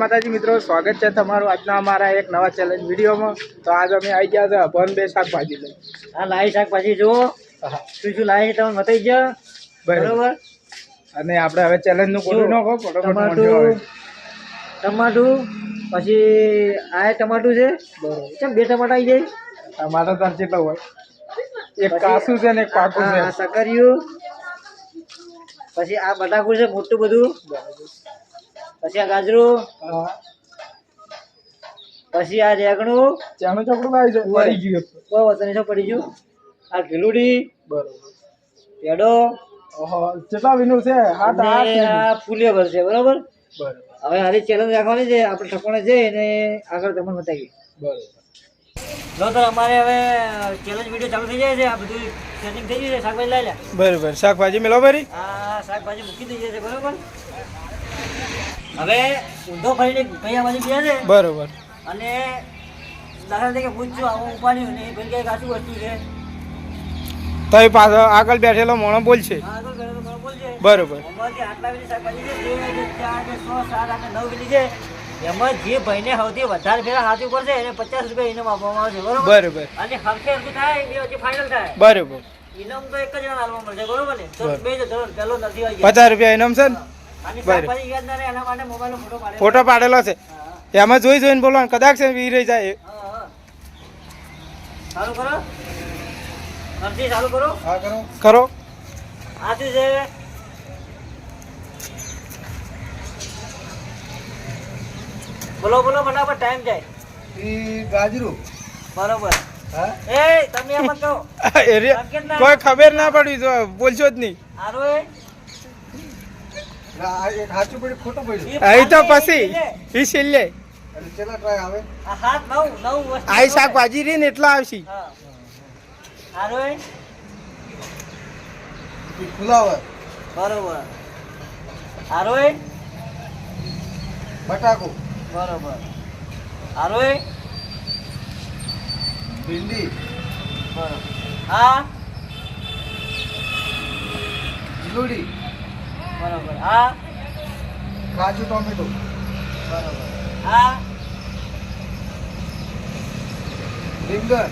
માતાજી મિત્રો સ્વાગત છે તમારું આજના અમારા એક નવા ચેલેન્જ વિડીયોમાં. તો આજ અમે આવી ગયા છે અભન બે શાકભાજી લઈ. આ લાઈ શાકભાજી જુઓ. શું શું લાઈ તમે બતાવી ગયા બરોબર. અને આપણે હવે ચેલેન્જનું કોડું નાખો ટમાટું ટમાટું પછી આ ટમાટું છે. બરોબર. કેમ બે ટમાટા આવી જાય. ટમાટા તાર કેટલા હોય. એક કાસું છે ને એક પાકું છે. સકરિયું. પછી આ બટાકું છે મોટું બધું. પછી આ ગાજરું? પછી આ રેગણું? ચાનું ચોકડું આવી છે? પડી ગયું કોઈ વતન છે પડી ગયું. આ ઘીલુડી બરોબર. પેડો ઓહો કેટલા વિનું છે? હા આ પુલિયો ભર છે બરોબર? હવે હારી ચેલેન્જ રાખવાની છે આપણે ઠકોણે છે અને આગળ તમને બતાવીએ. બરોબર. જો તો અમારે હવે ચેલેન્જ વીડિયો ચાલુ થઈ જાય છે આ બધું સેટિંગ થઈ ગયું છે શાકભાજી લઈ લે. બરોબર. શાકભાજી મેલો ભરી શાકભાજી મૂકી દઈએ છે બરોબર? હવે ઊંધો ફરીને કયા બાજુ ગયા છે. બરોબર. અને દાદા તરીકે પૂછજો આવું ઉપાડ્યું ને એ ભાઈ કઈ કાચું વસ્તુ છે તો એ પાછળ આગળ બેઠેલો મોણો બોલશે. બરોબર. એમાં જે ભાઈને સૌથી વધારે ફેરા હાથ ઉપર છે એને પચાસ રૂપિયા ઇનામ આપવામાં આવશે બરોબર? બરોબર. અને હરખે હરખું થાય એ ફાઇનલ થાય. બરોબર. ઇનામ તો એક જ જણા હાલવા મળશે બરોબર ને? તો બે જ ધોરણ પેલો નથી પચાસ રૂપિયા ઇનામ છે ને? ફોટો પાડેલો છે. એમાં જોઈ જોઈને બોલો કદાચ છે વી રહી જાય હા, હા. ચાલુ કરો. ફરતી ચાલુ કરો. હા કરો. કરો. આ શું છે બોલો બોલો ફટાફટ ટાઈમ જાય. ગાજરું. બરોબર. એ તમે એમ કહો. કોઈ ખબર ના પડી તો બોલશો જ નહીં આરો એ સાચું પડ્યું ખોટું એ અહીં તો પછી. ઈ છેલ્લે. ચેલા ટ્રાય આવે. આ હાથ નવ નવ વસ્તુ આઈ શાકભાજી ને એટલા આવશે. બરોબર. આરો બટાકો. બરોબર. આરો એ. ભીંડી. બરોબર. હા. જીલુડી. બરોબર. હા? કાજુ ટોમેટો. બરોબર. હા? રીંગણ.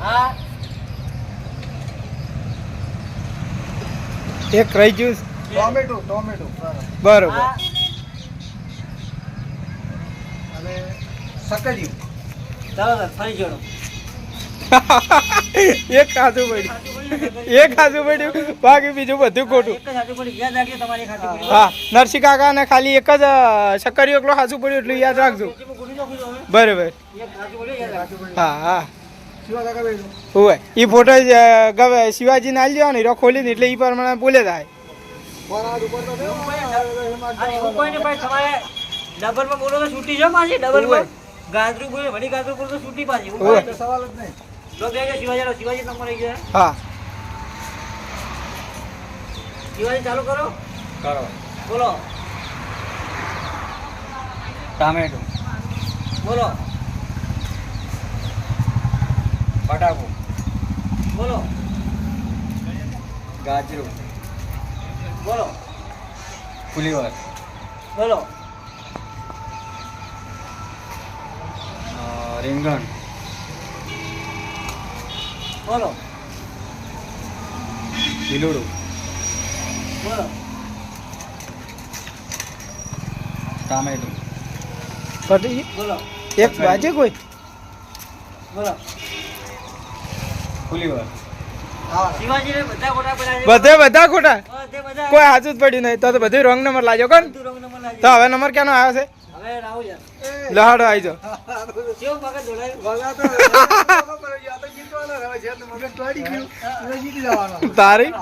હા? એક રહી ગયું ટોમેટો ટોમેટો. બરોબર. બરોબર હા? અને સકરિયું. ચાલો ફરી જોડો. એક કાજુ પડ્યું એક હાજુ પડ્યું બાકી બીજું બધું ખોટું. એક જ હાથું પડી યાદ રાખજો તમારી ખાતી પડી હા નરસિંહ કાકા ને ખાલી એક જ સક્કરિયો એકલો હાજુ પડ્યું એટલું યાદ રાખજો. બરોબર. હા હા. હોય એ ફોટો જ, ગવે શિવાજી ના આલી ને હીરો ખોલીને એટલે એ પ્રમાણે બોલે થાય. અને એવું કોઈ ને ભાઈ તમારે ડબલમાં બોલો તો છૂટી જાઓ પાછી ડબલમાં. ગાજરું બોલે વળી ગાજરું બોલો તો છૂટી પાછી. એવું ઓવે. કોઈ સવાલ જ નહીં લો બે ગયા શિવાજી શિવાજી નંબર આવી ગયા. હા. શિવાજી ચાલુ કરો. કરો. બોલો. ટામેટો. બોલો. બટાકો. બોલો. ગાજરું. બોલો. ફુલીવર. બોલો. રીંગણ. બોલો. લીલુડું બોલો કટી બોલો એક બાજે કોઈ બોલો ફુલીવર શિવાજી બધા બધે બધા ખોટા કોઈ હાજુ જ પડ્યું નહીં તો તો બધું રોંગ નંબર લાગ્યો કોણ. તો હવે નંબર ક્યાંનો આવ્યો છે હવે લહાડો આવી જાઓ તારી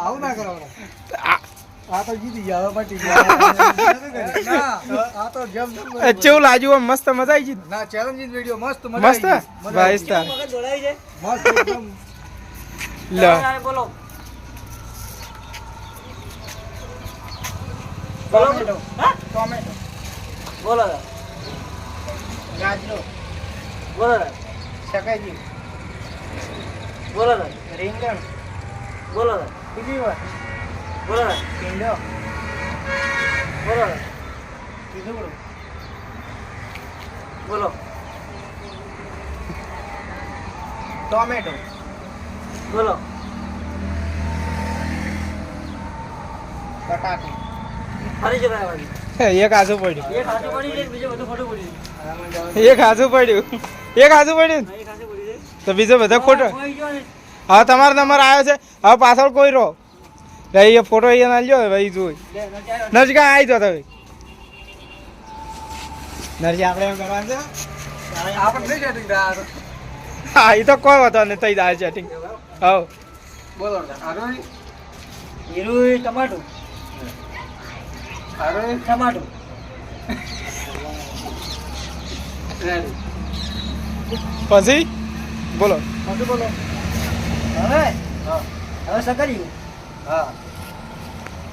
કેવું લાગ્યું મસ્ત મજા આવી ગઈ ના ચેલેન્જિંગ વિડિયો મસ્ત મજા મસ્ત? ભાઈ કેવું તાર મગજ જોડાયું છે મસ્ત એકદમ. બોલો. બોલો ટોમેટો. ટોમેટો બોલો. ગાજરો બોલો. બોલો. રીંગણ. બોલો. ફુલીવર બોલો ભીંડો બોલો લીલુડું બોલો ટોમેટો બોલો બટાકો ફરી જવાય વાળી એક હાજુ પડ્યું એક હાજુ પડ્યું એક હાજુ પડ્યું તો બીજો બધો ખોટો હા હવે તમારો નંબર આવ્યો છે હવે પાછળ કોઈ રહો એ ફોટો અહીંયા ના લ્યો ભાઈ જોઈ. કાંઈ આવી જો તમે. નરજી આપણે એમ કરવાનું છે. આપણે હા એ તો કોઈ વાતો નહીં થઈ જાય સેટિંગ હવ. બોલો હીરું ટમાટું. આગળ ટમાટું. પછી? બોલો. બોલો. હવે? હા. હવે સકરિયું હા.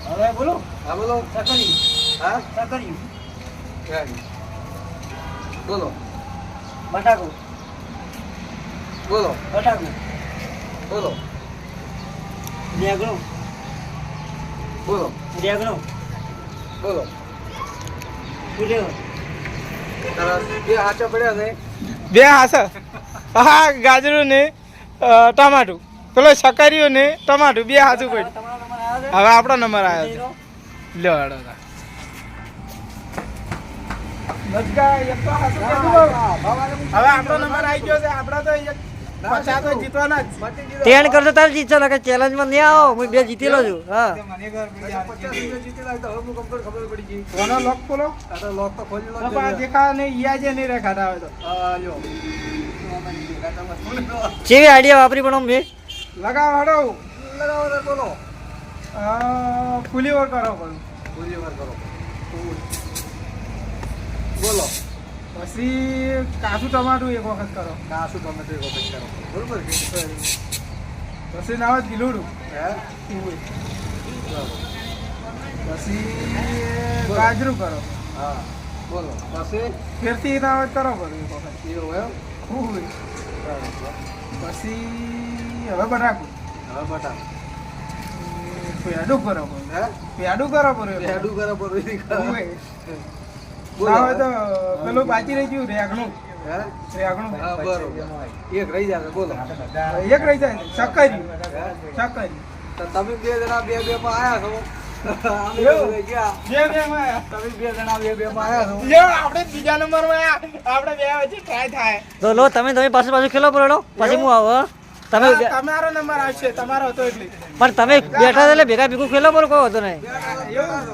હવે બોલો. હા બોલો. સકરિયું હા? સકરિયું બોલો. બટાકો. બોલો. બટાકો. બોલો. રેગણું. બોલો. રેગણું. બોલો. બોલ્યો બે હાચા પડ્યા ને બે હાસા હા ગાજરું ને ટમાટું. પેલો સકારીઓ ને તમારું બે હાથું છે? હવે આપણો નંબર આવ્યો છે. લ્યો હેડો હવે આપણો નંબર આવી ગયો છે. આપણા તો પચાસ તો જીતવાના જ. ટ્રેન કરતો તારે જીતશો કે ચેલેન્જમાં નહીં આવો? હું બે જીતેલો છું. હા. કોનો લોક ખોલો? આ તો લોક તો ખોલી લો દેખા ને ઈયા જે નહીં રેખાતા હોય તો. લ્યો. કેવી આઈડિયા વાપરી પણ મેં લગાવ હડો લગાવ તો બોલો. અ, ફૂલી ઓર કરો પણ. પૂરી વાર કરો. બોલો. પછી કાચું ટમાટું એક વખત કરો. તમે તો એક વખત કરો. બરોબર કે પછી ના હોય ગીલુડું હે. પછી ગાજરું કરો. હા. બોલો. પછી? ફેરથી નાવ કરો પણ એક વખત. એવું એમ. પછી હવે બટાકું હવે બટાકા પેડું કરો હે? પેડું કરો પણ પેડું કરો બરોબર ઉય. બોલો. ના હોય તો પેલું બાકી રહી ગયું રેગણું. એક રહી જાય બોલો. એક રહી જાય સક્કરી સક્કરી તમે બે જણા બે બે માં આયા છો. તમે તો લો તમે તમે પાછું પાછું ખેલો પડો પછી હું આવો તમે તમારો નંબર આવશે. તમારો હતો એટલે. પણ તમે બેઠા હતા એટલે ભેગા ભેગું ખેલો પડો કોઈ હતો નહીં.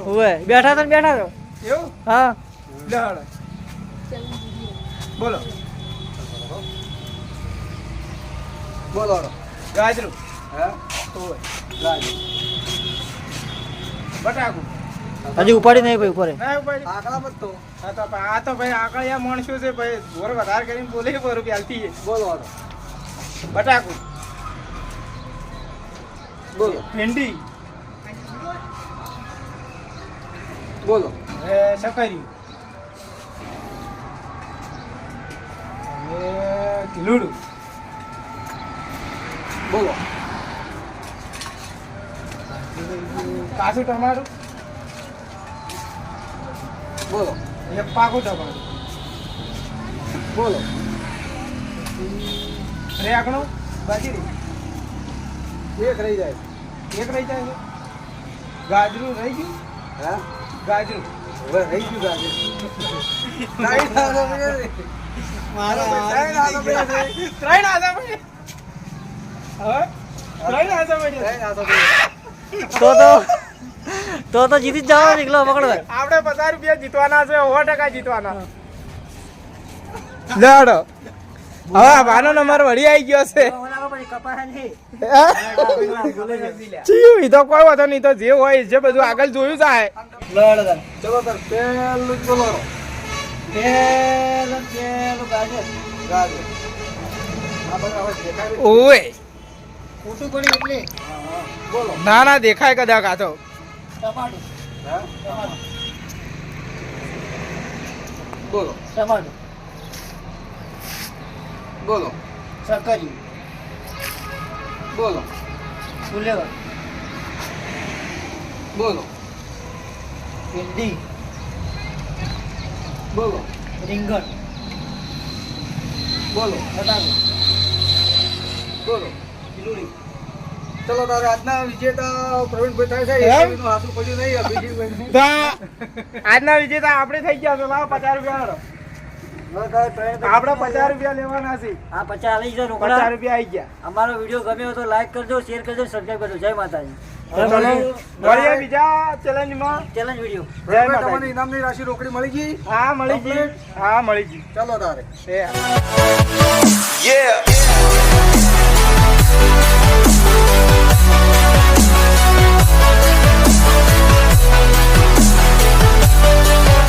હોય બેઠા હતા ને બેઠા છો એવું? હા. બોલો. બોલો. રાજરૂ હા. ગાડી બટાકું. હજી ઉપાડી નહીં ભાઈ ઉપર આકડા મત આ તો પા- આ તો ભાઈ આકળિયા માણસો છે ભાઈ. જોર વધારે કરીને બોલે બરું પ્યાલથી બોલો. બટાકું. બોલો. ભીંડી. બોલો. એ સકરી કિલુડું બોલો. કાચું ટમાટું બોલો. એક પાકું ટમાટું બોલો. રે બાકી એક રહી જાય. એક રહી જાય ગાજરું રહી ગયું? હે? ગાજરું. રહી ગયું ગાજરું. ત્રણ. ત્રણ. ત્રણ તો તો તો તો જીતી જ જવાનો નીકળો પકડો. આપણે પચાસ રૂપિયા જીતવાના છે સો ટકા જીતવાના. લેડો હવે આનો નંબર વળી આવી ગયો છે. હે? તો કોઈ વાંધો નહીં તો જે હોય જે બધું આગળ જોયું જાય. ચલો બોલો? ઓય ખોટું પડ્યું એટલે. બોલો ના ના દેખાય કદાચ આ તો. ટમાટું હે? બોલો. ટમાટું બોલો. સકરી. બોલો. ફુલેવર બોલો. ભીંડી બોલો. રીંગણ. બોલો. બતાવો બોલો. ચલો તારે આજના વિજેતા પ્રવીણભાઈ થાય છે હાથું પડ્યું નહીં અભિજીતભાઈ તો. આજના વિજેતા આપણે થઈ ગયા છે લાવો પચાસ રૂપિયા આપણે પચાસ રૂપિયા લેવાના છે. આ પચાસ લઈ જાઓ પચાસ રૂપિયા આવી ગયા. અમારો વીડિયો ગમ્યો તો લાઈક કરજો શેર કરજો સબસ્ક્રાઈબ કરજો. જય માતાજી. બીજા ચેલેન્જમાં ચેલેન્જ વીડિયો તમને ઇનામની રાશિ રોકડી મળી ગઈ? હા મળી ગઈ. હા મળી ગઈ. ચાલો તારે. Thank